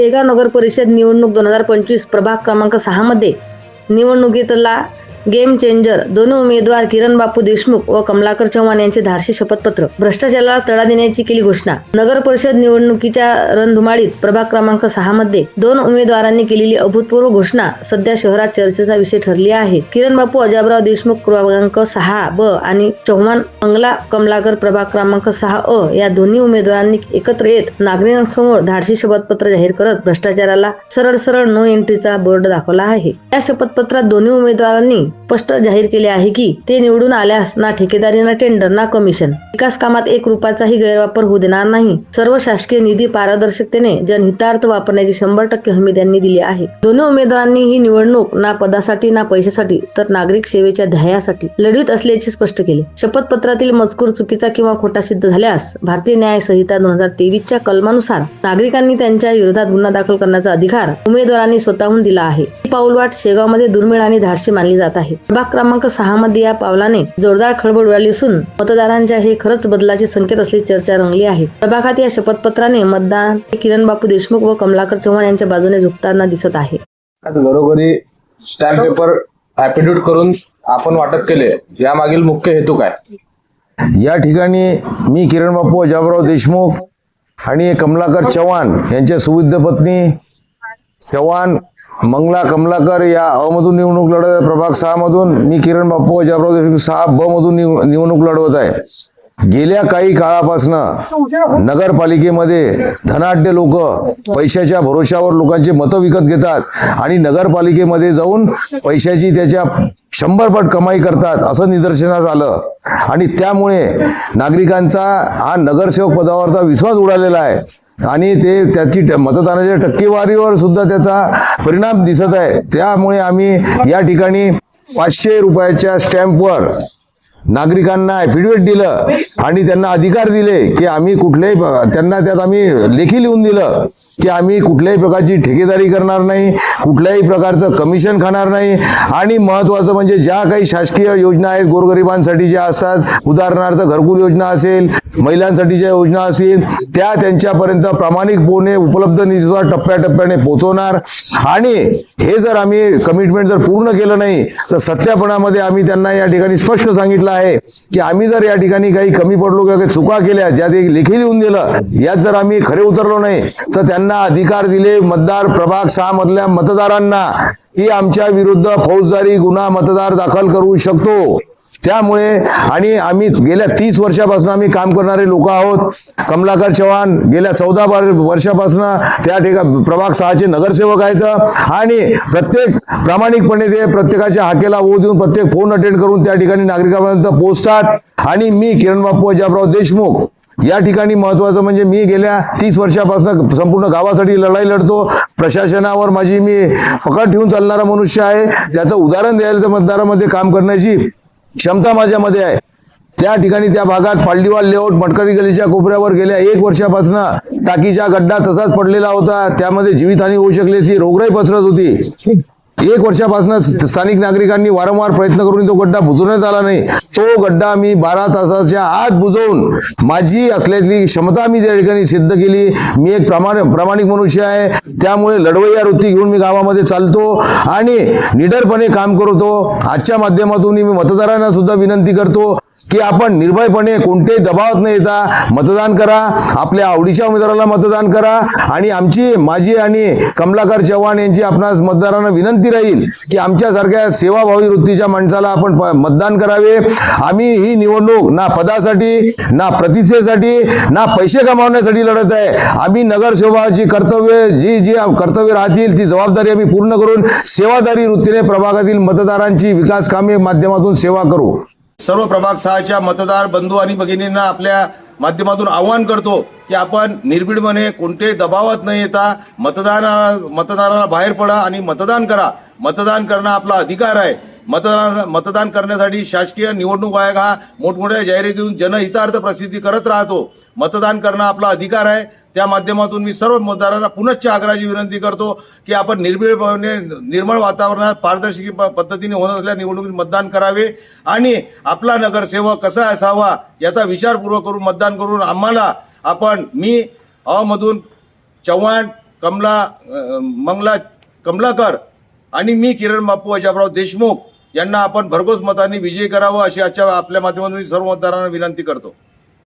शेगाव नगर परिषद निवडणूक दोन हजार पंचवीस प्रभाग क्रमांक सहा मध्ये निवडणुकीतला गेम चेंजर दोन्ही उमेदवार किरण बापू देशमुख व कमलाकर चव्हाण यांचे धाडसी शपथपत्र. भ्रष्टाचाराला तडा देण्याची केली घोषणा. नगर परिषद निवडणुकीच्या रणधुमाळीत प्रभाग क्रमांक सहा मध्ये दोन उमेदवारांनी केलेली अभूतपूर्व घोषणा सध्या शहरात चर्चेचा विषय ठरली आहे. किरण बापू अजाबराव देशमुख क्रमांक सहा ब आणि चव्हाण मंगला कमलाकर प्रभाग क्रमांक सहा अ या दोन्ही उमेदवारांनी एकत्र येत नागरिकांसमोर धाडसी शपथपत्र जाहीर करत भ्रष्टाचाराला सरळ सरळ नो एंट्रीचा बोर्ड दाखवला आहे. या शपथपत्रात दोन्ही उमेदवारांनी स्पष्ट जाहीर केले आहे की ते निवडून आल्यास ना ठेकेदारी ना टेंडर ना कमिशन. विकास कामात एक रुपयाचाही गैरवापर होऊ देणार नाही. सर्व शासकीय निधी पारदर्शकतेने जनहितार्थ वापरण्याची शंभर टक्के हमी त्यांनी दिली आहे. दोन्ही उमेदवारांनी ही निवडणूक ना पदासाठी ना पैशासाठी तर नागरिक सेवेच्या ध्येयासाठी लढवीत असल्याचे स्पष्ट केले. शपथपत्रातील मजकूर चुकीचा किंवा खोटा सिद्ध झाल्यास भारतीय न्याय संहिता दोन हजार तेवीसच्या कलमानुसार नागरिकांनी त्यांच्या विरोधात गुन्हा दाखल करण्याचा अधिकार उमेदवारांनी स्वतःहून दिला आहे. ही पाऊलवाट शेगावमध्ये दुर्मिळ आणि धाडशी मानली जात आहे. प्रभाग क्रमांक सहा मध्ये या पावलाने जोरदार खळबळ उडाली असून मतदारांच्या हे खरंच बदलाचे संकेत असल्याची चर्चा रंगली आहे. प्रभागात या शपथपत्राने मतदान किरण बापू देशमुख व कमलाकर चव्हाण यांच्या बाजूने झुकताना दिसत आहे. आता घरोघरी स्टॅम्प पेपर ऍपिट्यूड करून आपण वाटप केले. या मागील मुख्य हेतू काय? या ठिकाणी मी किरण बापू अजाबराव देशमुख आणि कमलाकर चव्हाण यांच्या सुविध पत्नी चव्हाण मंगला कमलाकर या अमधून निवडणूक लढवत आहे प्रभाग सहा मधून मी किरण बापू अजाबराव सहा ब मधून निवडणूक लढवत आहे. गेल्या काही काळापासनं नगरपालिकेमध्ये धनाढ्य लोक पैशाच्या भरोशावर लोकांचे मतं विकत घेतात आणि नगरपालिकेमध्ये जाऊन पैशाची त्याच्या शंभर पट कमाई करतात असं निदर्शनास आलं. आणि त्यामुळे नागरिकांचा हा नगरसेवक पदावरचा विश्वास उडालेला आहे. आणि ते त्याची मतदानाच्या टक्केवारीवर सुद्धा त्याचा परिणाम दिसत आहे. त्यामुळे आम्ही या ठिकाणी पाचशे रुपयाच्या स्टॅम्पवर नागरिकांना ॲफिडेविट दिलं आणि त्यांना अधिकार दिले की आम्ही कुठलेही त्यांना त्यात आम्ही लेखी लिहून दिलं. की आम्ही कुठल्याही प्रकारची ठेकेदारी करणार नाही कुठल्याही प्रकारचं कमिशन खाणार नाही. आणि महत्त्वाचं म्हणजे ज्या काही शासकीय योजना आहेत गोरगरिबांसाठी ज्या असतात उदाहरणार्थ घरकुल योजना असेल महिलांसाठी ज्या योजना असतील त्या त्यांच्यापर्यंत प्रामाणिकपणे उपलब्ध निधीचा टप्प्याटप्प्याने पोहोचवणार. आणि हे जर आम्ही कमिटमेंट जर पूर्ण केलं नाही तर सत्यापणामध्ये आम्ही त्यांना या ठिकाणी स्पष्ट सांगितलं आहे की आम्ही जर या ठिकाणी काही कमी पडलो किंवा काही चुका केल्या ज्यात एक लेखी लिहून दिलं यात जर आम्ही खरे उतरलो नाही तर त्यांना अधिकार दिले. मतदार प्रभाग सहा मधल्या मतदारांना की आमच्या विरुद्ध फौजदारी गुन्हा मतदार दाखल करू शकतो. त्यामुळे आणि आम्ही गेल्या तीस वर्षापासून आम्ही काम करणारे लोक आहोत. कमलाकर चव्हाण गेल्या चौदा वर्षापासून त्या ठिकाणी प्रभाग सहाचे नगरसेवक आहेत आणि प्रत्येक प्रामाणिकपणे ते प्रत्येकाच्या हाकेला ओ देऊन प्रत्येक फोन अटेंड करून त्या ठिकाणी नागरिकांपर्यंत पोहोचतात. आणि मी किरण बापू अजाबराव देशमुख या ठिकाणी महत्वाचं म्हणजे मी गेल्या तीस वर्षापासून संपूर्ण गावासाठी लढाई लढतो. प्रशासनावर माझी मी पकड ठेवून चालणारा मनुष्य आहे. ज्याचं उदाहरण द्यायला तर मतदारामध्ये काम करण्याची क्षमता माझ्यामध्ये आहे. त्या ठिकाणी त्या भागात पालडीवाल लेआउट मटकरी गलीच्या कोपऱ्यावर गेल्या एक वर्षापासून टाकीचा गड्डा तसाच पडलेला होता. त्यामध्ये जीवितहानी होऊ शकली अशी रोगराई पसरत होती. एक वर्षापासून स्थानिक नागरिकांनी वारंवार प्रयत्न करून तो गड्डा बुजवण्यात आला नाही. तो गड्डा मी बारा तासाच्या आत बुजवून माझी असलेली क्षमता मी त्या ठिकाणी सिद्ध केली. मी एक प्रामाणिक प्रामाणिक मनुष्य आहे. त्यामुळे लढवय्या वृत्ती घेऊन मी गावामध्ये चालतो आणि निडरपणे काम करतो. आजच्या माध्यमातून मी मतदारांना सुद्धा विनंती करतो. की आपण निर्भयपणे कोणतेही दबावात न येता मतदान करा आपल्या आवडीच्या उमेदवाराला मतदान करा आणि आमची माझी आणि कमलाकर चव्हाण यांची आपणास मतदारांना विनंती राहील की आमच्यासारख्या सेवाभावी वृत्तीच्या माणसाला आपण मतदान करावे. आम्ही ही निवडणूक ना पदासाठी ना प्रतिष्ठेसाठी ना पैसे कमावण्यासाठी लढत आहे. आम्ही नगरसेवाची कर्तव्य जी जी कर्तव्य राहतील ती जबाबदारी आम्ही पूर्ण करून सेवादारी वृत्तीने प्रभागातील मतदारांची विकास कामे माध्यमातून सेवा करू. सर्व प्रभाग सहाच्या मतदार बंधू आणि भगिनींना आपल्या माध्यमातून आवाहन करतो की आपण निर्भीडपणे कोणत्याही दबावात न येता मतदाना मतदाराला बाहेर पडा आणि मतदान करा. मतदान करणं आपला अधिकार आहे. मतदान मतदान करण्यासाठी शासकीय निवडणूक आयोग हा मोठमोठ्या जाहिरातीतून जनहितार्थ प्रसिद्धी करत राहतो. मतदान करणं आपला अधिकार आहे. त्या माध्यमातून मी सर्व मतदारांना पुनश्च आग्रहाची विनंती करतो की आपण निर्भीडपणे निर्मळ वातावरणात पारदर्शकी प- पद्धतीने होत असलेल्या निवडणुकीत मतदान करावे आणि आपला नगरसेवक कसा असावा याचा विचारपूर्वक करून मतदान करून आम्हाला आपण मी अमधून मधून चव्हाण कमला मंगला कमलाकर आणि मी किरण बापू अजाबराव देशमुख यांना आपण भरघोस मतांनी विजयी करावं अशी आजच्या आपल्या माध्यमातून सर्व मतदारांना विनंती करतो.